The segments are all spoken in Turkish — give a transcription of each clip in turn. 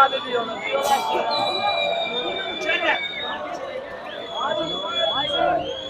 hitap ediyor ona. Diyorlar ki cennet. Hayır, hayır.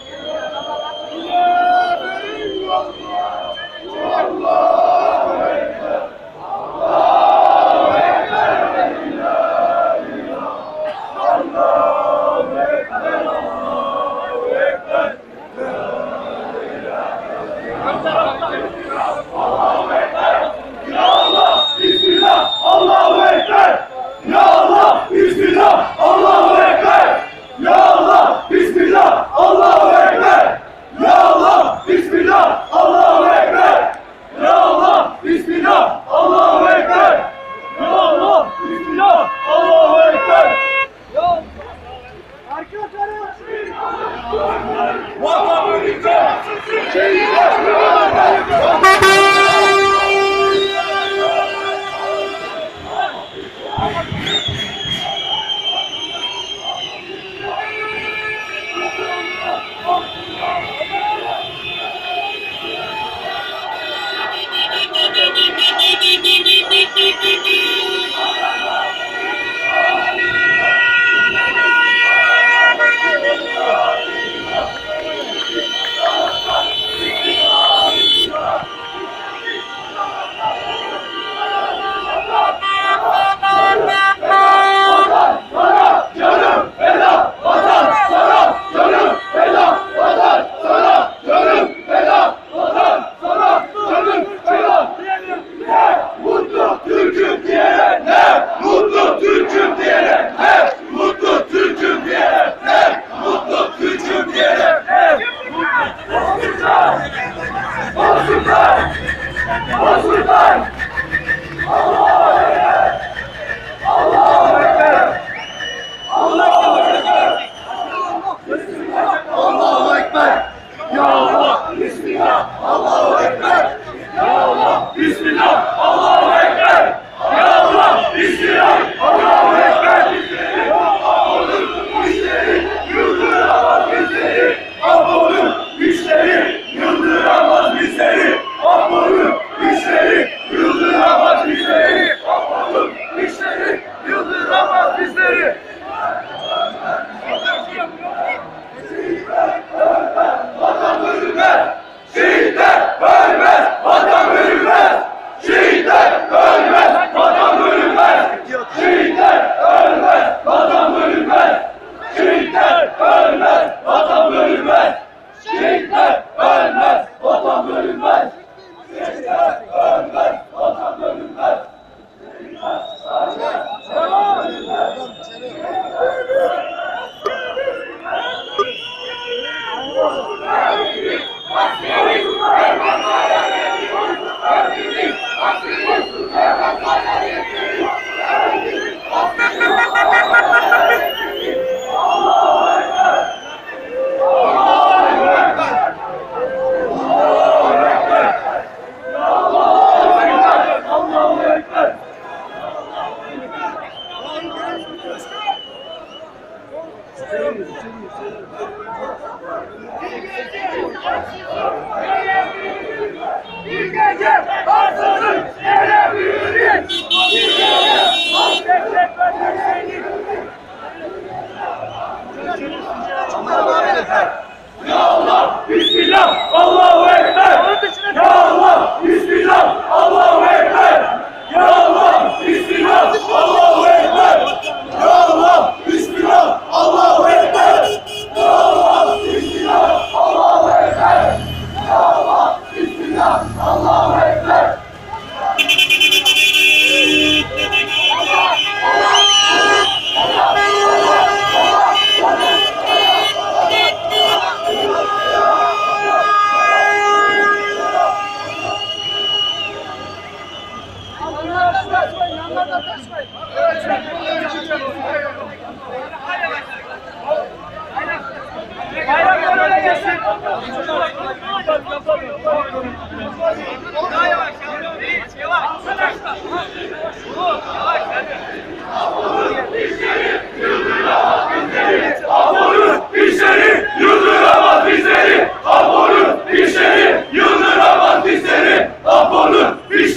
Allah!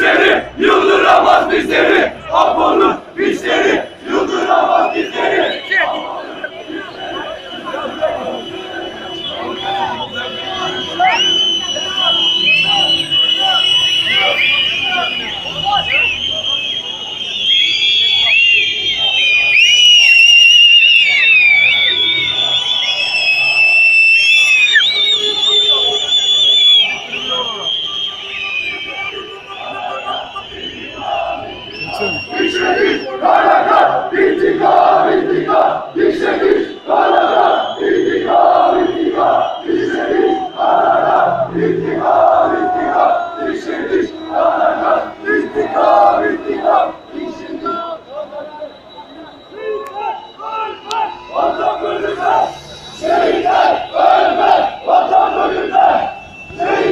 güçleri, yıldıramaz bizleri. Apollon